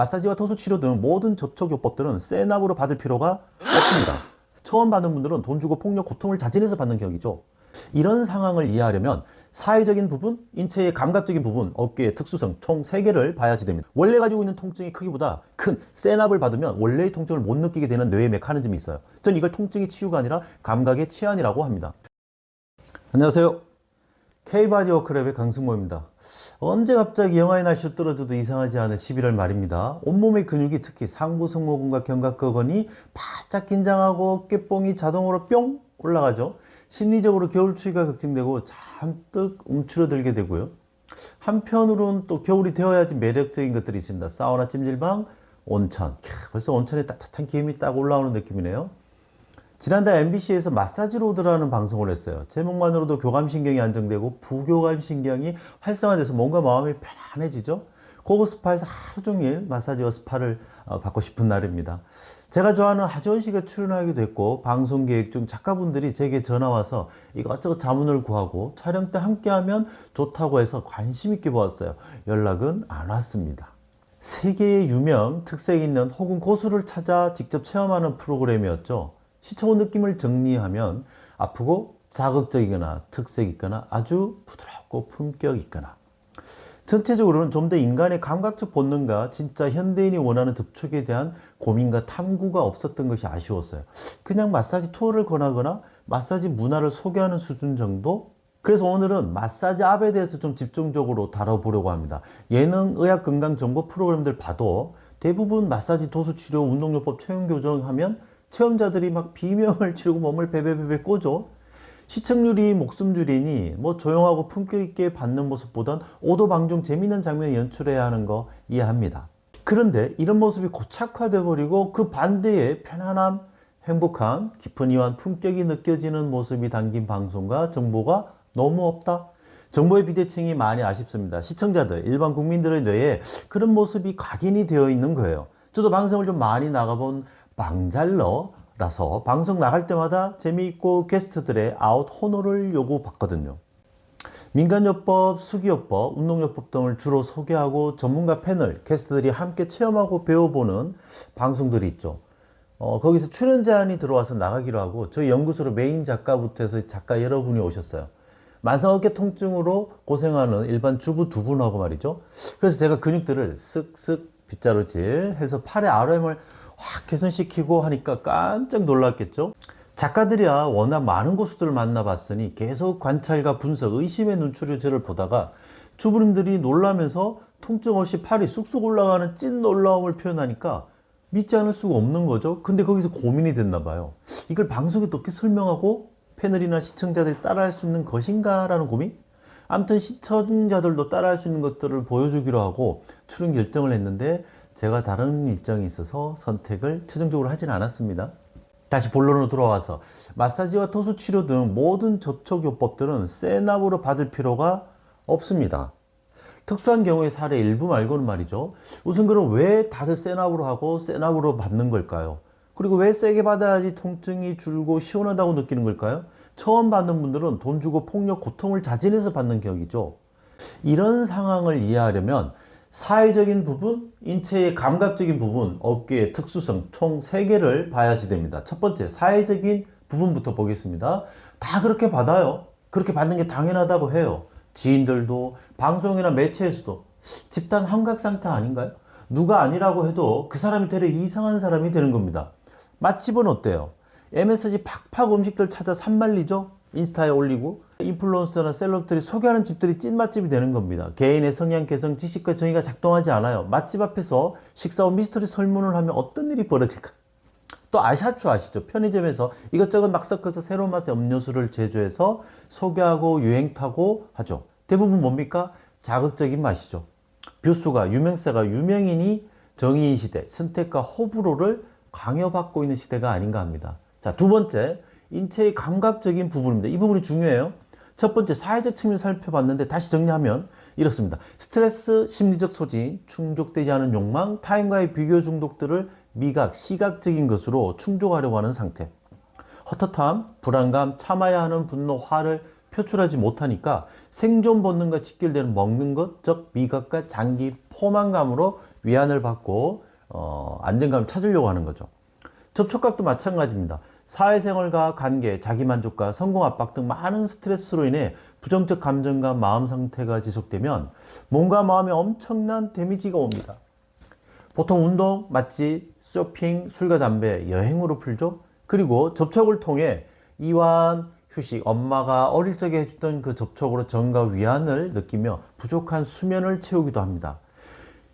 마사지와 토수 치료 등 모든 접촉 요법들은 세납으로 받을 필요가 없습니다. 처음 받는 분들은 돈 주고 폭력, 고통을 자진해서 받는 격이죠. 이런 상황을 이해하려면 사회적인 부분, 인체의 감각적인 부분, 어깨의 특수성 총 3개를 봐야지 됩니다. 원래 가지고 있는 통증의 크기보다 큰 세납을 받으면 원래의 통증을 못 느끼게 되는 뇌의 메커니즘이 있어요. 전 이걸 통증의 치유가 아니라 감각의 치안이라고 합니다. 안녕하세요. K바디 워크랩의 강승모입니다. 언제 갑자기 영하의 날씨로 떨어져도 이상하지 않은 11월 말입니다. 온몸의 근육이 특히 상부 승모근과 견갑근이 바짝 긴장하고 어깨뽕이 자동으로 뿅 올라가죠. 심리적으로 겨울 추위가 걱정되고 잔뜩 움츠러들게 되고요. 한편으로는 또 겨울이 되어야지 매력적인 것들이 있습니다. 사우나 찜질방, 온천. 캬, 벌써 온천에 따뜻한 기운이 딱 올라오는 느낌이네요. 지난달 MBC에서 마사지 로드라는 방송을 했어요. 제목만으로도 교감신경이 안정되고 부교감신경이 활성화돼서 뭔가 마음이 편안해지죠. 고급 스파에서 하루 종일 마사지와 스파를 어, 받고 싶은 날입니다. 제가 좋아하는 하지원 씨가 출연하기도 했고 방송 계획 중 작가분들이 제게 전화 와서 이것저것 자문을 구하고 촬영 때 함께하면 좋다고 해서 관심 있게 보았어요. 연락은 안 왔습니다. 세계의 유명 특색 있는 혹은 고수를 찾아 직접 체험하는 프로그램이었죠. 시청원 느낌을 정리하면 아프고 자극적이거나 특색 있거나 아주 부드럽고 품격 있거나 전체적으로는 좀 더 인간의 감각적 본능과 진짜 현대인이 원하는 접촉에 대한 고민과 탐구가 없었던 것이 아쉬웠어요. 그냥 마사지 투어를 권하거나 마사지 문화를 소개하는 수준 정도? 그래서 오늘은 마사지 압에 대해서 좀 집중적으로 다뤄보려고 합니다. 예능, 의학, 건강 정보 프로그램들 봐도 대부분 마사지, 도수 치료, 운동요법, 체형 교정하면 체험자들이 막 비명을 지르고 몸을 베베베베 꼬죠. 시청률이 목숨줄이니 뭐 조용하고 품격 있게 받는 모습보단 오도방중 재미있는 장면을 연출해야 하는 거 이해합니다. 그런데 이런 모습이 고착화돼 버리고 그 반대에 편안함, 행복함, 깊은 이완, 품격이 느껴지는 모습이 담긴 방송과 정보가 너무 없다. 정보의 비대칭이 많이 아쉽습니다. 시청자들, 일반 국민들의 뇌에 그런 모습이 각인이 되어 있는 거예요. 저도 방송을 좀 많이 나가본 망잘러라서 방송 나갈 때마다 재미있고 게스트들의 아웃 호노를 요구받거든요. 민간요법, 수기요법, 운동요법 등을 주로 소개하고 전문가 패널, 게스트들이 함께 체험하고 배워보는 방송들이 있죠. 어, 거기서 출연 제안이 들어와서 나가기로 하고 저희 연구소로 메인 작가부터 해서 작가 여러분이 오셨어요. 만성어깨 통증으로 고생하는 일반 주부 두 분하고 말이죠. 그래서 제가 근육들을 쓱쓱 빗자루질 해서 팔의 RM을 확 개선시키고 하니까 깜짝 놀랐겠죠. 작가들이야 워낙 많은 고수들을 만나봤으니 계속 관찰과 분석, 의심의 눈초리로 저를 보다가 주부님들이 놀라면서 통증 없이 팔이 쑥쑥 올라가는 찐 놀라움을 표현하니까 믿지 않을 수가 없는 거죠. 근데 거기서 고민이 됐나 봐요. 이걸 방송에 어떻게 설명하고 패널이나 시청자들이 따라할 수 있는 것인가라는 고민? 아무튼 시청자들도 따라할 수 있는 것들을 보여주기로 하고 출연 결정을 했는데 제가 다른 일정이 있어서 선택을 최종적으로 하진 않았습니다. 다시 본론으로 돌아와서 마사지와 토수 치료 등 모든 접촉 요법들은 세납으로 받을 필요가 없습니다. 특수한 경우의 사례 일부 말고는 말이죠. 우선 그럼 왜 다들 세납으로 하고 세납으로 받는 걸까요? 그리고 왜 세게 받아야지 통증이 줄고 시원하다고 느끼는 걸까요? 처음 받는 분들은 돈 주고 폭력, 고통을 자진해서 받는 격이죠. 이런 상황을 이해하려면 사회적인 부분, 인체의 감각적인 부분, 어깨의 특수성 총 3개를 봐야지 됩니다. 첫 번째, 사회적인 부분부터 보겠습니다. 다 그렇게 받아요. 그렇게 받는 게 당연하다고 해요. 지인들도, 방송이나 매체에서도 집단 함각 상태 아닌가요? 누가 아니라고 해도 그 사람이 되려 이상한 사람이 되는 겁니다. 맛집은 어때요? MSG 팍팍 음식들 찾아 산말리죠? 인스타에 올리고 인플루언서나 셀럽들이 소개하는 집들이 찐 맛집이 되는 겁니다. 개인의 성향, 개성, 지식과 정의가 작동하지 않아요. 맛집 앞에서 식사 후 미스터리 설문을 하면 어떤 일이 벌어질까? 또 아샤추 아시죠? 편의점에서 이것저것 막 섞어서 새로운 맛의 음료수를 제조해서 소개하고 유행 타고 하죠. 대부분 뭡니까? 자극적인 맛이죠. 뷰수가 유명세가 유명인이 정의인 시대, 선택과 호불호를 강요받고 있는 시대가 아닌가 합니다. 자, 두 번째, 인체의 감각적인 부분입니다. 이 부분이 중요해요. 첫 번째, 사회적 측면 살펴봤는데 다시 정리하면 이렇습니다. 스트레스, 심리적 소진, 충족되지 않은 욕망, 타인과의 비교 중독들을 미각, 시각적인 것으로 충족하려고 하는 상태. 헛헛함, 불안감, 참아야 하는 분노, 화를 표출하지 못하니까 생존 본능과 직결되는 먹는 것, 즉 미각과 장기 포만감으로 위안을 받고 어, 안정감을 찾으려고 하는 거죠. 접촉각도 마찬가지입니다. 사회생활과 관계, 자기만족과 성공 압박 등 많은 스트레스로 인해 부정적 감정과 마음 상태가 지속되면 몸과 마음에 엄청난 데미지가 옵니다. 보통 운동, 맛집, 쇼핑, 술과 담배, 여행으로 풀죠. 그리고 접촉을 통해 이완, 휴식, 엄마가 어릴 적에 해주던 그 접촉으로 정과 위안을 느끼며 부족한 수면을 채우기도 합니다.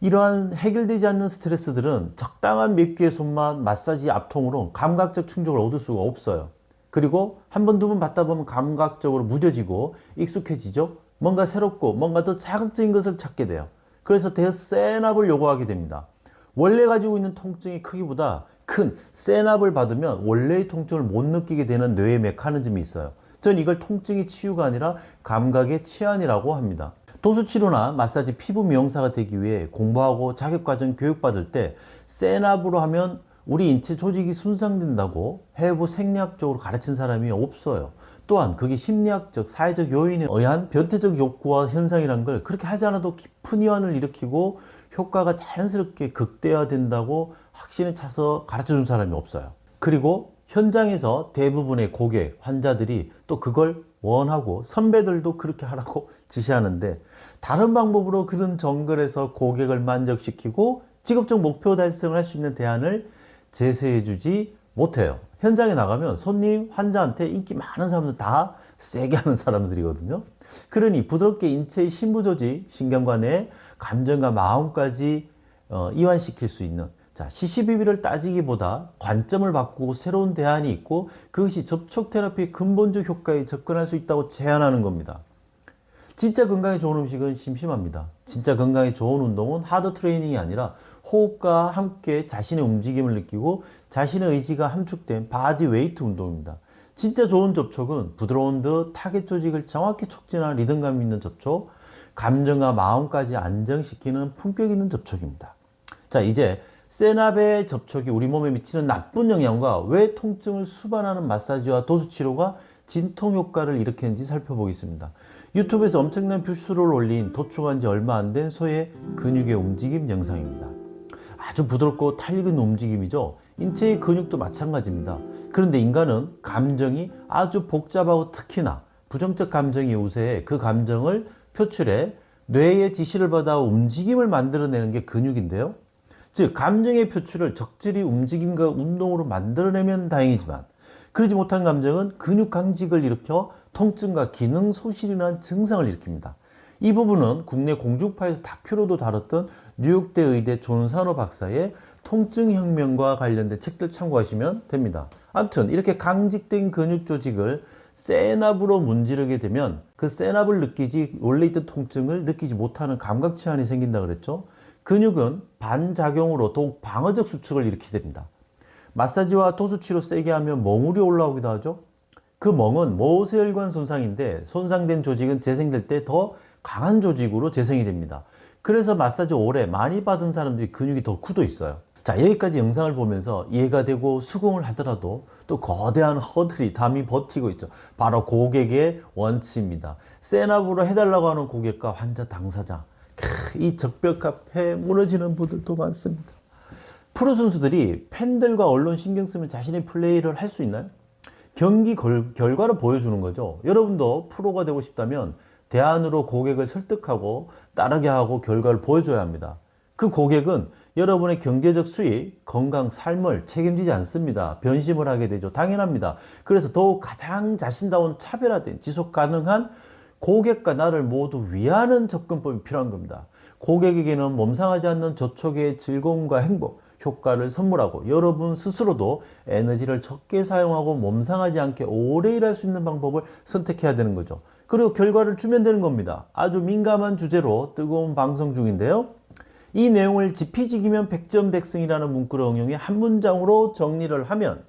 이러한 해결되지 않는 스트레스들은 적당한 몇 개의 손맛, 마사지, 압통으로 감각적 충족을 얻을 수가 없어요. 그리고 한 번, 두 번 받다 보면 감각적으로 무뎌지고 익숙해지죠. 뭔가 새롭고 뭔가 더 자극적인 것을 찾게 돼요. 그래서 대센 압을 요구하게 됩니다. 원래 가지고 있는 통증의 크기보다 큰 센압을 받으면 원래의 통증을 못 느끼게 되는 뇌의 메커니즘이 있어요. 전 이걸 통증의 치유가 아니라 감각의 치안이라고 합니다. 도수치료나 마사지, 피부 미용사가 되기 위해 공부하고 자격과정 교육받을 때 센압으로 하면 우리 인체 조직이 손상된다고 해부 생리학적으로 가르친 사람이 없어요. 또한 그게 심리학적, 사회적 요인에 의한 변태적 욕구와 현상이란 걸 그렇게 하지 않아도 깊은 이완을 일으키고 효과가 자연스럽게 극대화된다고 확신에 차서 가르쳐 준 사람이 없어요. 그리고 현장에서 대부분의 고객, 환자들이 또 그걸 원하고 선배들도 그렇게 하라고 지시하는데 다른 방법으로 그런 정글에서 고객을 만족시키고 직업적 목표 달성을 할 수 있는 대안을 제시해 주지 못해요. 현장에 나가면 손님, 환자한테 인기 많은 사람들 다 세게 하는 사람들이거든요. 그러니 부드럽게 인체의 신부 조직, 신경관의 감정과 마음까지 어, 이완시킬 수 있는 자, 시시비비를 따지기보다 관점을 바꾸고 새로운 대안이 있고 그것이 접촉 테라피의 근본적 효과에 접근할 수 있다고 제안하는 겁니다. 진짜 건강에 좋은 음식은 심심합니다. 진짜 건강에 좋은 운동은 하드 트레이닝이 아니라 호흡과 함께 자신의 움직임을 느끼고 자신의 의지가 함축된 바디 웨이트 운동입니다. 진짜 좋은 접촉은 부드러운 듯 타겟 조직을 정확히 촉진하는 리듬감 있는 접촉, 감정과 마음까지 안정시키는 품격 있는 접촉입니다. 자, 이제 세납의 접촉이 우리 몸에 미치는 나쁜 영향과 왜 통증을 수반하는 마사지와 도수치료가 진통 효과를 일으키는지 살펴보겠습니다. 유튜브에서 엄청난 뷰수를 올린 도축한 지 얼마 안 된 소의 근육의 움직임 영상입니다. 아주 부드럽고 탄력 있는 움직임이죠. 인체의 근육도 마찬가지입니다. 그런데 인간은 감정이 아주 복잡하고 특히나 부정적 감정이 우세해 그 감정을 표출해 뇌의 지시를 받아 움직임을 만들어내는 게 근육인데요. 즉 감정의 표출을 적절히 움직임과 운동으로 만들어내면 다행이지만 그러지 못한 감정은 근육 강직을 일으켜 통증과 기능 소실이라는 증상을 일으킵니다. 이 부분은 국내 공중파에서 다큐로도 다뤘던 뉴욕대 의대 존산호 박사의 통증 혁명과 관련된 책들 참고하시면 됩니다. 아무튼 이렇게 강직된 근육 조직을 세납으로 문지르게 되면 그 세납을 느끼지 원래 있던 통증을 느끼지 못하는 감각 치환이 생긴다 그랬죠. 근육은 반작용으로 더욱 방어적 수축을 일으키게 됩니다. 마사지와 도수치료 세게 하면 멍울이 올라오기도 하죠. 그 멍은 모세혈관 손상인데 손상된 조직은 재생될 때 더 강한 조직으로 재생이 됩니다. 그래서 마사지 오래 많이 받은 사람들이 근육이 더 굳어 있어요. 자, 여기까지 영상을 보면서 이해가 되고 수긍을 하더라도 또 거대한 허들이 담이 버티고 있죠. 바로 고객의 원치입니다. 세납으로 해달라고 하는 고객과 환자 당사자. 크, 이 적벽 앞에 무너지는 분들도 많습니다. 프로 선수들이 팬들과 언론 신경 쓰면 자신의 플레이를 할 수 있나요? 경기 결, 결과를 보여주는 거죠. 여러분도 프로가 되고 싶다면 대안으로 고객을 설득하고 따르게 하고 결과를 보여줘야 합니다. 그 고객은 여러분의 경제적 수익, 건강, 삶을 책임지지 않습니다. 변심을 하게 되죠. 당연합니다. 그래서 더욱 가장 자신다운 차별화된 지속 가능한 고객과 나를 모두 위하는 접근법이 필요한 겁니다. 고객에게는 몸상하지 않는 저촉의 즐거움과 행복, 효과를 선물하고 여러분 스스로도 에너지를 적게 사용하고 몸상하지 않게 오래 일할 수 있는 방법을 선택해야 되는 거죠. 그리고 결과를 주면 되는 겁니다. 아주 민감한 주제로 뜨거운 방송 중인데요. 이 내용을 지피지기면 백전백승이라는 문구를 응용해 한 문장으로 정리를 하면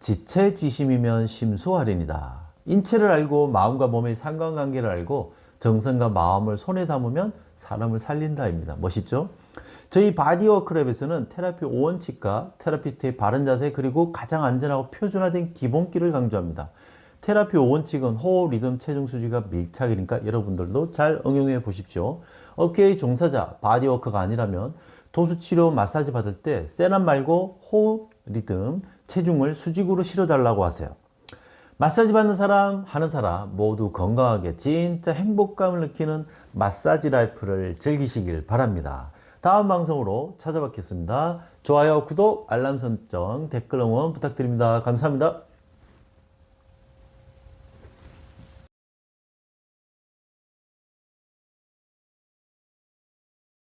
지체지심이면 심수할인이다. 인체를 알고 마음과 몸의 상관관계를 알고 정성과 마음을 손에 담으면 사람을 살린다입니다. 멋있죠? 저희 바디워크랩에서는 테라피 5원칙과 테라피스트의 바른 자세 그리고 가장 안전하고 표준화된 기본기를 강조합니다. 테라피 5원칙은 호흡, 리듬, 체중 수지가 밀착이니까 여러분들도 잘 응용해 보십시오. 업계의 종사자, 바디워커가 아니라면 도수 치료 마사지 받을 때 세남 말고 호흡 리듬, 체중을 수직으로 실어달라고 하세요. 마사지 받는 사람, 하는 사람 모두 건강하게 진짜 행복감을 느끼는 마사지 라이프를 즐기시길 바랍니다. 다음 방송으로 찾아뵙겠습니다. 좋아요, 구독, 알람 설정, 댓글 응원 부탁드립니다. 감사합니다.